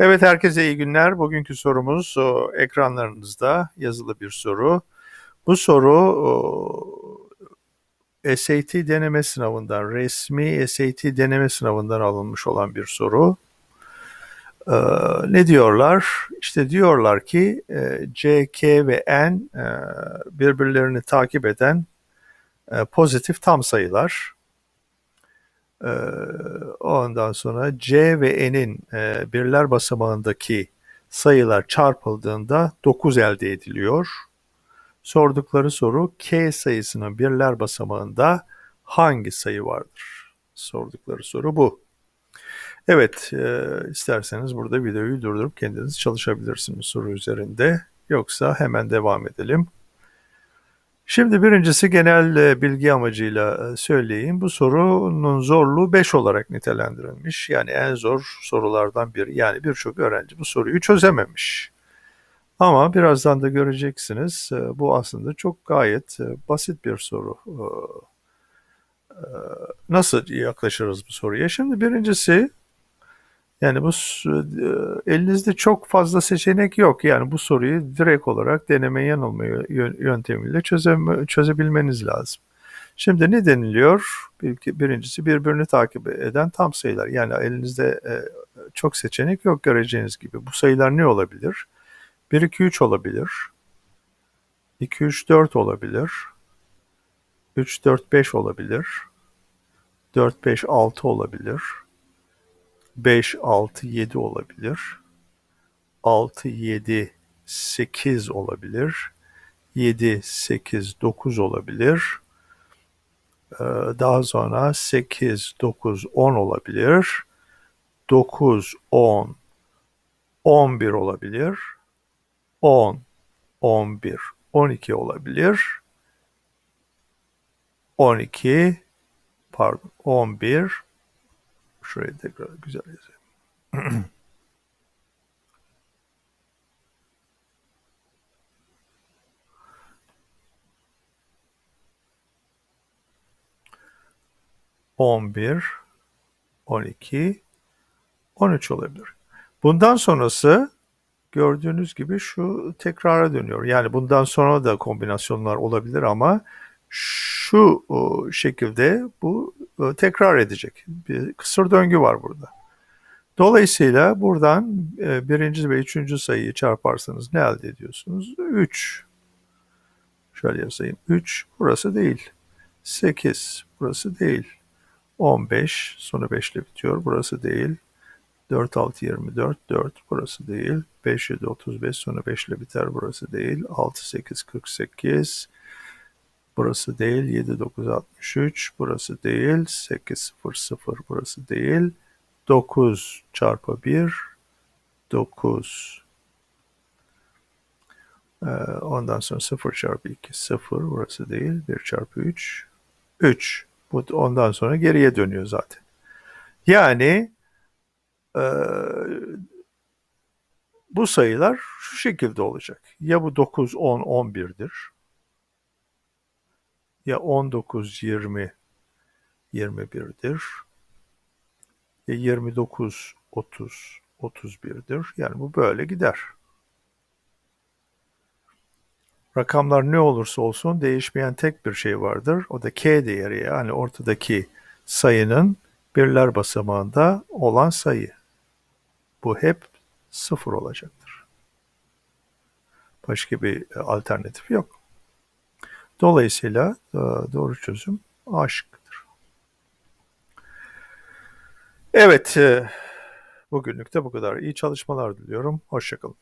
Evet herkese iyi günler. Bugünkü sorumuz o, ekranlarınızda yazılı bir soru. Bu soru o, SAT deneme sınavından, resmi SAT deneme sınavından alınmış olan bir soru. Ee, ne diyorlar? İşte diyorlar ki e, C, K ve N e, birbirlerini takip eden e, pozitif tam sayılar. Ee, ondan sonra C ve N'in e, birler basamağındaki sayılar çarpıldığında 9 elde ediliyor. Sordukları soru K sayısının birler basamağında hangi sayı vardır? Sordukları soru bu. Evet, e, isterseniz burada videoyu durdurup kendiniz çalışabilirsiniz soru üzerinde. Yoksa hemen devam edelim. Şimdi birincisi genel e, bilgi amacıyla e, söyleyeyim. Bu sorunun zorluğu 5 olarak nitelendirilmiş. Yani en zor sorulardan biri. Yani birçok öğrenci bu soruyu çözememiş. Ama birazdan da göreceksiniz e, bu aslında çok gayet basit bir soru. Nasıl yaklaşırız bu soruya? Şimdi birincisi yani bu e, elinizde çok fazla seçenek yok. Yani bu soruyu direkt olarak deneme yanılma yöntemiyle çöze, çözebilmeniz lazım. Şimdi ne deniliyor? Birincisi birbirini takip eden tam sayılar. Yani elinizde e, çok seçenek yok göreceğiniz gibi. Bu sayılar ne olabilir? 1, 2, 3 olabilir. 2, 3, 4 olabilir. 3, 4, 5 olabilir. 4, 5, 6 olabilir. 5, 6, 7 olabilir. 6, 7, 8 olabilir. 7, 8, 9 olabilir. Ee, daha sonra 8, 9, 10 olabilir. 9, 10, 11 olabilir. 10, 11, 12 olabilir. 12, pardon 11, Şurayı tekrar güzel yazayım. On bir, on iki, on üç olabilir. Bundan sonrası gördüğünüz gibi şu tekrara dönüyor. Yani bundan sonra da kombinasyonlar olabilir ama şu şekilde bu tekrar edecek. Bir kısır döngü var burada. Dolayısıyla buradan e, birinci ve üçüncü sayıyı çarparsanız ne elde ediyorsunuz? 3. Şöyle yazayım. 3 burası değil. 8 burası değil. 15 sonu 5 ile bitiyor. Burası değil. 4, 6, 24, 4 burası değil. 5, 7, 35 sonu 5 ile biter. Burası değil. 6, 8, 48, Burası değil 7963. Burası değil 800. Burası değil 9 çarpı 1 9 ee, ondan sonra 0 çarpı 2 0 burası değil 1 çarpı 3 3 bu ondan sonra geriye dönüyor zaten. Yani e, bu sayılar şu şekilde olacak. Ya bu 9, 10, 11'dir ya 19, 20, 21'dir ya 29, 30, 31'dir. Yani bu böyle gider. Rakamlar ne olursa olsun değişmeyen tek bir şey vardır. O da k değeri yani ortadaki sayının birler basamağında olan sayı. Bu hep sıfır olacaktır. Başka bir alternatif yok. Dolayısıyla e, doğru çözüm A şıkkıdır. Evet, e, bugünlük de bu kadar. İyi çalışmalar diliyorum. Hoşçakalın.